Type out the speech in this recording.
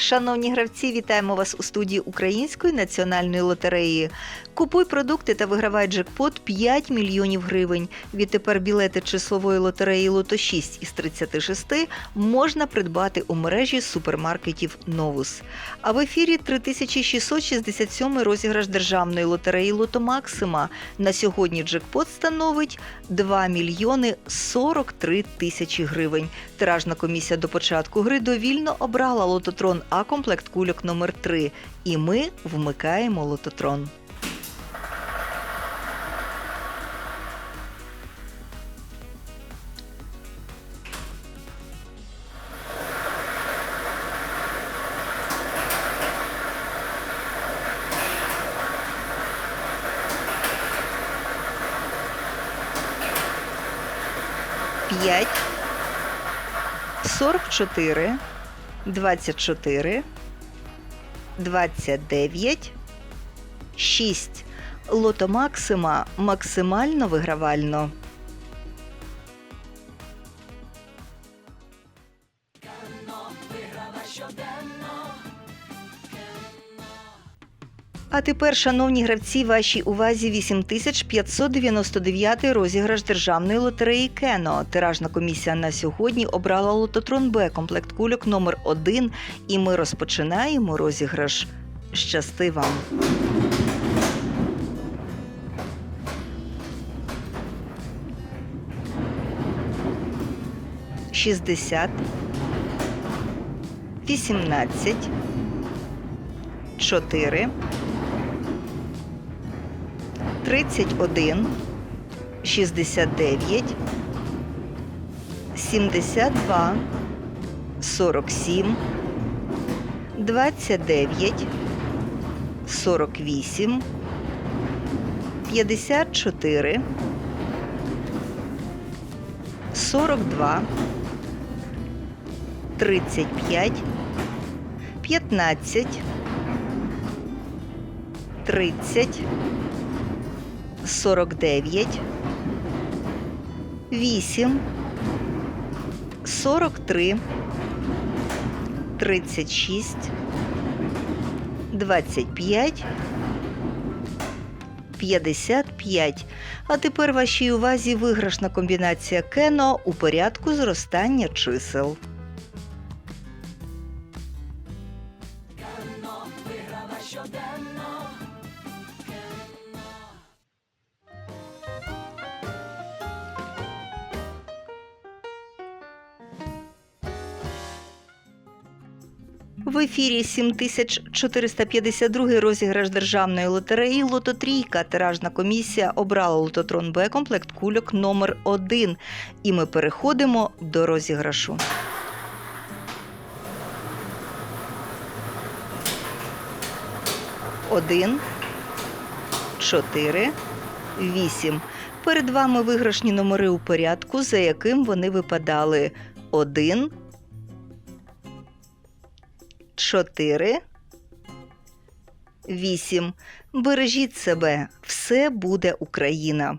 Шановні гравці, вітаємо вас у студії Української національної лотереї. Купуй продукти та вигравай джекпот 5 мільйонів гривень. Відтепер білети числової лотереї Лото 6 із 36 можна придбати у мережі супермаркетів Новус. А в ефірі 3667 розіграш державної лотереї Лото Максима. На сьогодні джекпот становить 2 мільйони 43 тисячі гривень. Тиражна комісія до початку гри довільно обрала лототрон А комплект кульок номер 3 І ми вмикаємо лототрон. П'ять, сорок чотири, двадцять чотири, двадцять дев'ять, шість. Лото Максима максимально вигравально. А тепер, шановні гравці, вашій увазі 8599 розіграш державної лотереї Кено. Тиражна комісія на сьогодні обрала лототрон Б комплект кульок номер 1 і ми розпочинаємо розіграш. Щасти вам! Шістдесят, вісімнадцять, чотири. 31, 69, 72, 47, 29, 48, 54, 42, 35, 15, 30, 49, 8, 43, 36, 25, 55. А тепер вашій увазі виграшна комбінація Кено у порядку зростання чисел. В ефірі 7452 розіграш державної лотереї Лото Трійка. Тиражна комісія обрала лототрон Б комплект кульок номер 1 І ми переходимо до розіграшу. Один, чотири, вісім. Перед вами виграшні номери у порядку, за яким вони випадали. Один, чотири, вісім. Бережіть себе, все буде Україна.